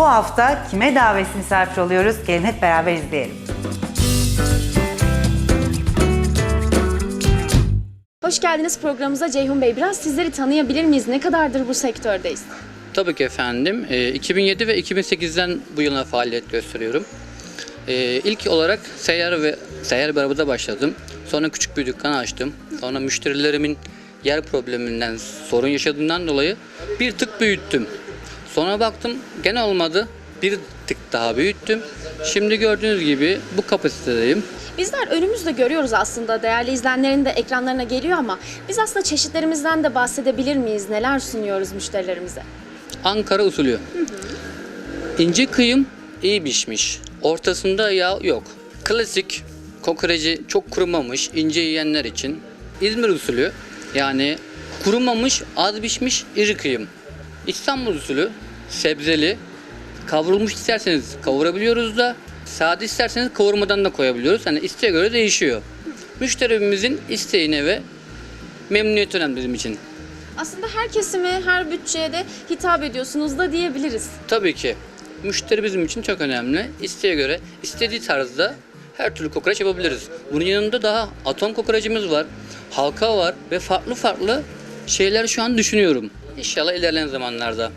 Bu hafta kime davetsiz misafir oluyoruz? Gelin hep beraber izleyelim. Hoş geldiniz programımıza Ceyhun Bey. Biraz sizleri tanıyabilir miyiz? Ne kadardır bu sektördeyiz? Tabii ki efendim. Ee, 2007 ve 2008'den bu yana faaliyet gösteriyorum. Ee, ilk olarak seyyar ve seyyar bir arabada başladım. Sonra küçük bir dükkan açtım. Sonra müşterilerimin yer probleminden sorun yaşadığından dolayı bir tık büyüttüm. Sonra baktım gene olmadı. Bir tık daha büyüttüm. Şimdi gördüğünüz gibi bu kapasitedeyim. Bizler önümüzde görüyoruz aslında. Değerli izleyenlerin de ekranlarına geliyor ama biz aslında çeşitlerimizden de bahsedebilir miyiz? Neler sunuyoruz müşterilerimize? Ankara usulü. İnce kıyım iyi pişmiş. Ortasında yağ yok. Klasik kokoreci çok kurumamış ince yiyenler için. İzmir usulü yani kurumamış az pişmiş iri kıyım. İstanbul usulü sebzeli kavrulmuş isterseniz kavurabiliyoruz da sade isterseniz kavurmadan da koyabiliyoruz. Hani isteğe göre değişiyor. Müşterimizin isteğine ve memnuniyet önemli bizim için. Aslında her kesime, her bütçeye de hitap ediyorsunuz da diyebiliriz. Tabii ki. Müşteri bizim için çok önemli. İsteğe göre, istediği tarzda her türlü kokoreç yapabiliriz. Bunun yanında daha atom kokorecimiz var, halka var ve farklı farklı şeyler şu an düşünüyorum. İnşallah ilerleyen zamanlarda.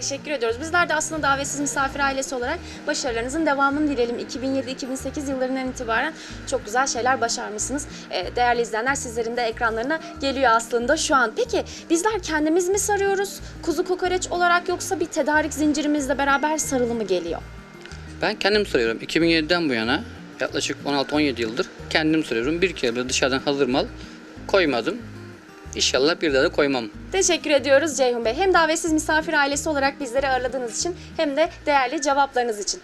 Teşekkür ediyoruz. Bizler de aslında davetsiz misafir ailesi olarak başarılarınızın devamını dileyelim. 2007-2008 yıllarından itibaren çok güzel şeyler başarmışsınız. Ee, Değerli izleyenler sizlerin de ekranlarına geliyor aslında şu an. Peki bizler kendimiz mi sarıyoruz kuzu kokoreç olarak yoksa bir tedarik zincirimizle beraber sarılı mı geliyor? Ben kendim soruyorum. 2007'den bu yana yaklaşık 16-17 yıldır kendim soruyorum. Bir kere bile dışarıdan hazır mal koymadım. İnşallah bir daha da koymam. Teşekkür ediyoruz Ceyhun Bey. Hem davetsiz misafir ailesi olarak bizleri ağırladığınız için hem de değerli cevaplarınız için.